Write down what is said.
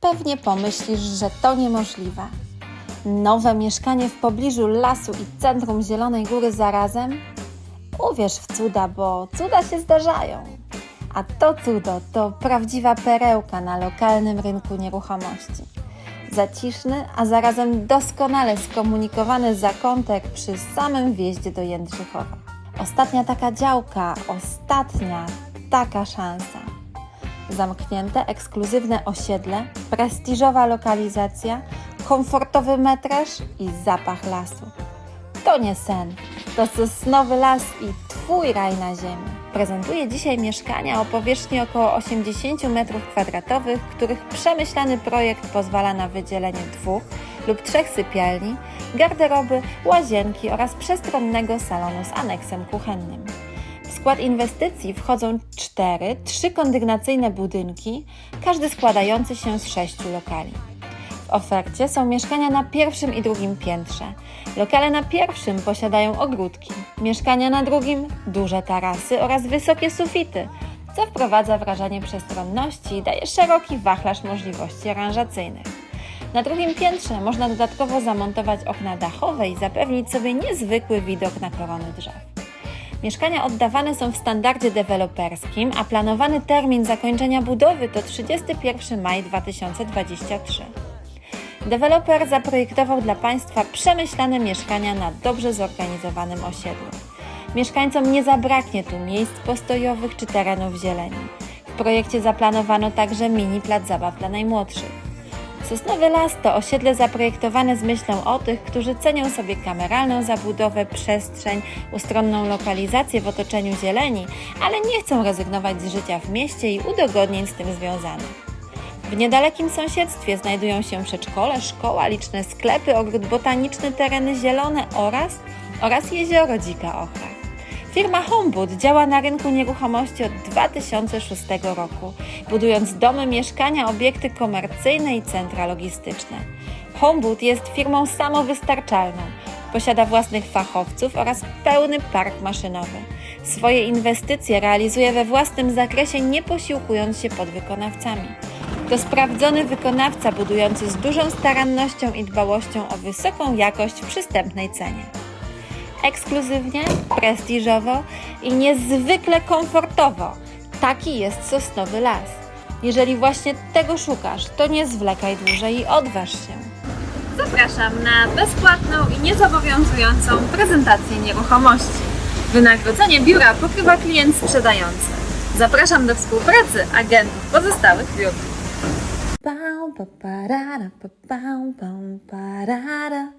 Pewnie pomyślisz, że to niemożliwe. Nowe mieszkanie w pobliżu lasu i centrum Zielonej Góry zarazem? Uwierz w cuda, bo cuda się zdarzają. A to cudo to prawdziwa perełka na lokalnym rynku nieruchomości. Zaciszny, a zarazem doskonale skomunikowany zakątek przy samym wjeździe do Jędrzychowa. Ostatnia taka działka, ostatnia taka szansa. Zamknięte, ekskluzywne osiedle, prestiżowa lokalizacja, komfortowy metraż i zapach lasu. To nie sen, to sosnowy las i Twój raj na ziemi. Prezentuję dzisiaj mieszkania o powierzchni około 80 m2, których przemyślany projekt pozwala na wydzielenie dwóch lub trzech sypialni, garderoby, łazienki oraz przestronnego salonu z aneksem kuchennym. W skład inwestycji wchodzą cztery trzykondygnacyjne budynki, każdy składający się z sześciu lokali. W ofercie są mieszkania na pierwszym i drugim piętrze. Lokale na pierwszym posiadają ogródki, mieszkania na drugim duże tarasy oraz wysokie sufity, co wprowadza wrażenie przestronności i daje szeroki wachlarz możliwości aranżacyjnych. Na drugim piętrze można dodatkowo zamontować okna dachowe i zapewnić sobie niezwykły widok na korony drzew. Mieszkania oddawane są w standardzie deweloperskim, a planowany termin zakończenia budowy to 31 maj 2023. Deweloper zaprojektował dla Państwa przemyślane mieszkania na dobrze zorganizowanym osiedlu. Mieszkańcom nie zabraknie tu miejsc postojowych czy terenów zieleni. W projekcie zaplanowano także mini plac zabaw dla najmłodszych. Sosnowy Las to osiedle zaprojektowane z myślą o tych, którzy cenią sobie kameralną zabudowę, przestrzeń, ustronną lokalizację w otoczeniu zieleni, ale nie chcą rezygnować z życia w mieście i udogodnień z tym związanych. W niedalekim sąsiedztwie znajdują się przedszkole, szkoła, liczne sklepy, ogród botaniczny, tereny zielone oraz, oraz jezioro Dzika Ochra. Firma Homewood działa na rynku nieruchomości od 2006 roku, budując domy, mieszkania, obiekty komercyjne i centra logistyczne. Homewood jest firmą samowystarczalną, posiada własnych fachowców oraz pełny park maszynowy. Swoje inwestycje realizuje we własnym zakresie, nie posiłkując się podwykonawcami. To sprawdzony wykonawca budujący z dużą starannością i dbałością o wysoką jakość w przystępnej cenie. Ekskluzywnie, prestiżowo i niezwykle komfortowo. Taki jest sosnowy las. Jeżeli właśnie tego szukasz, to nie zwlekaj dłużej i odważ się. Zapraszam na bezpłatną i niezobowiązującą prezentację nieruchomości. Wynagrodzenie biura pokrywa klient sprzedający. Zapraszam do współpracy agentów pozostałych biur. Pau, pa, pa, pau, pau, parara.